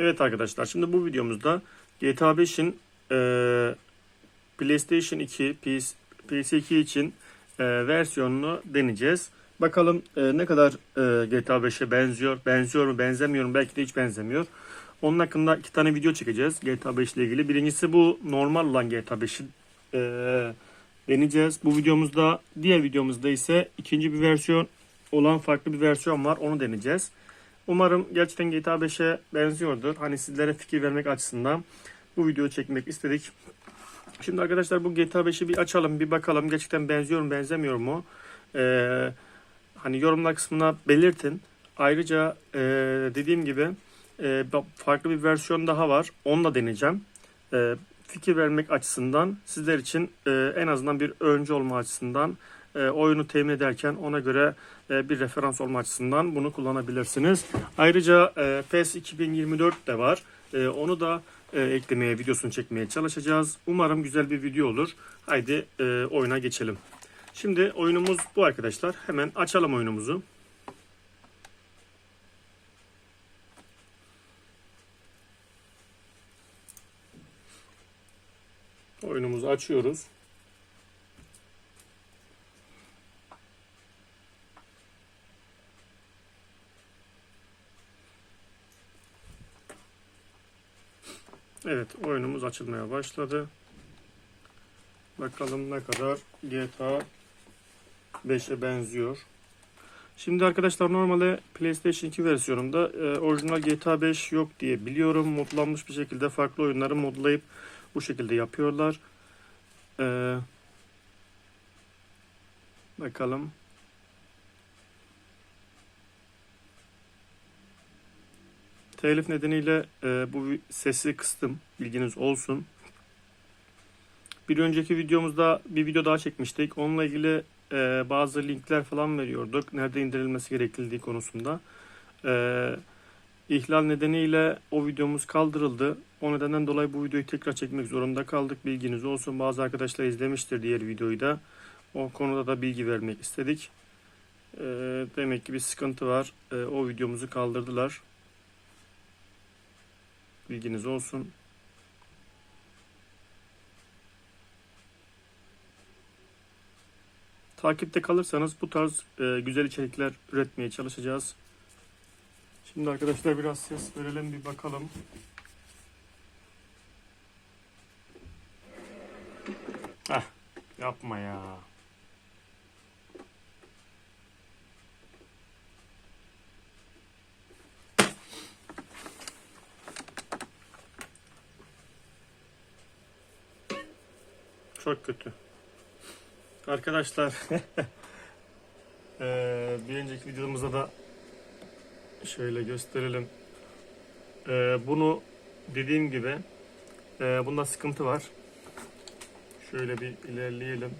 Evet arkadaşlar şimdi bu videomuzda GTA 5'in e, PlayStation 2, PS, PS2 için e, versiyonunu deneyeceğiz. Bakalım e, ne kadar e, GTA 5'e benziyor, benziyor mu, benzemiyor mu, belki de hiç benzemiyor. Onun hakkında iki tane video çekeceğiz GTA 5 ile ilgili. Birincisi bu normal olan GTA 5'i e, deneyeceğiz. Bu videomuzda, diğer videomuzda ise ikinci bir versiyon olan farklı bir versiyon var. Onu deneyeceğiz. Umarım gerçekten GTA 5'e benziyordur. Hani sizlere fikir vermek açısından bu videoyu çekmek istedik. Şimdi arkadaşlar bu GTA 5'i bir açalım, bir bakalım gerçekten benziyor mu, benzemiyor mu? Ee, hani yorumlar kısmına belirtin. Ayrıca e, dediğim gibi e, farklı bir versiyon daha var. Onu da deneyeceğim. E, fikir vermek açısından sizler için e, en azından bir öncü olma açısından e, oyunu temin ederken ona göre e, bir referans olma açısından bunu kullanabilirsiniz. Ayrıca e, PES 2024 de var. E, onu da eklemeye, videosunu çekmeye çalışacağız. Umarım güzel bir video olur. Haydi e, oyuna geçelim. Şimdi oyunumuz bu arkadaşlar. Hemen açalım oyunumuzu. Oyunumuzu açıyoruz. Evet oyunumuz açılmaya başladı. Bakalım ne kadar GTA 5'e benziyor. Şimdi arkadaşlar normalde PlayStation 2 versiyonunda e, orijinal GTA 5 yok diye biliyorum. Modlanmış bir şekilde farklı oyunları modlayıp bu şekilde yapıyorlar. E, bakalım. Telif nedeniyle e, bu sesi kıstım. Bilginiz olsun. Bir önceki videomuzda bir video daha çekmiştik. Onunla ilgili e, bazı linkler falan veriyorduk. Nerede indirilmesi gerektiği konusunda. E, ihlal nedeniyle o videomuz kaldırıldı. O nedenden dolayı bu videoyu tekrar çekmek zorunda kaldık. Bilginiz olsun. Bazı arkadaşlar izlemiştir diğer videoyu da. O konuda da bilgi vermek istedik. E, demek ki bir sıkıntı var. E, o videomuzu kaldırdılar. Bilginiz olsun. Takipte kalırsanız bu tarz e, güzel içerikler üretmeye çalışacağız. Şimdi arkadaşlar biraz ses verelim bir bakalım. Heh, yapma ya. Çok kötü. Arkadaşlar eee, bir önceki videomuzda da şöyle gösterelim. Eee, bunu dediğim gibi eee, bunda sıkıntı var. Şöyle bir ilerleyelim.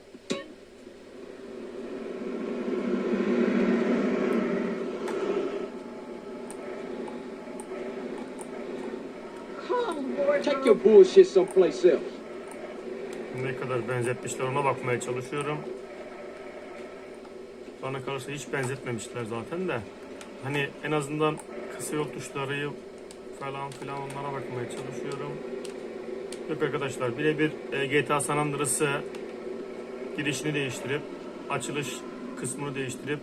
Take your bullshit someplace else. Ne kadar benzetmişler ona bakmaya çalışıyorum. Bana kalırsa hiç benzetmemişler zaten de. Hani en azından kısa yol tuşları falan filan onlara bakmaya çalışıyorum. Yok arkadaşlar birebir e, GTA San Andreas'ı girişini değiştirip açılış kısmını değiştirip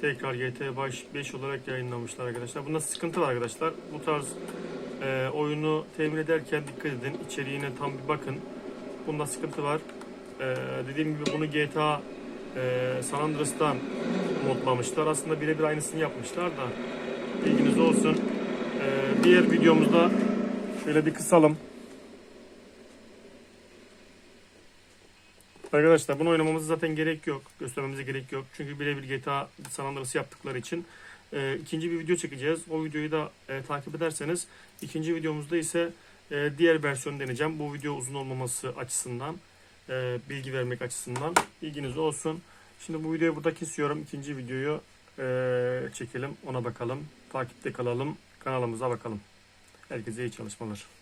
tekrar GTA 5 olarak yayınlamışlar arkadaşlar. Bunda sıkıntı var arkadaşlar. Bu tarz e, oyunu temin ederken dikkat edin. İçeriğine tam bir bakın. Bunda sıkıntı var. Ee, dediğim gibi bunu GTA e, San Andreas'tan modlamışlar. Aslında birebir aynısını yapmışlar da bilginiz olsun. Ee, diğer videomuzda şöyle bir kısalım. Arkadaşlar bunu oynamamıza zaten gerek yok. Göstermemize gerek yok. Çünkü birebir GTA San Andreas yaptıkları için e, ikinci bir video çekeceğiz. O videoyu da e, takip ederseniz ikinci videomuzda ise e, diğer versiyonu deneyeceğim. Bu video uzun olmaması açısından, e, bilgi vermek açısından bilginiz olsun. Şimdi bu videoyu burada kesiyorum. İkinci videoyu e, çekelim. Ona bakalım. Takipte kalalım. Kanalımıza bakalım. Herkese iyi çalışmalar.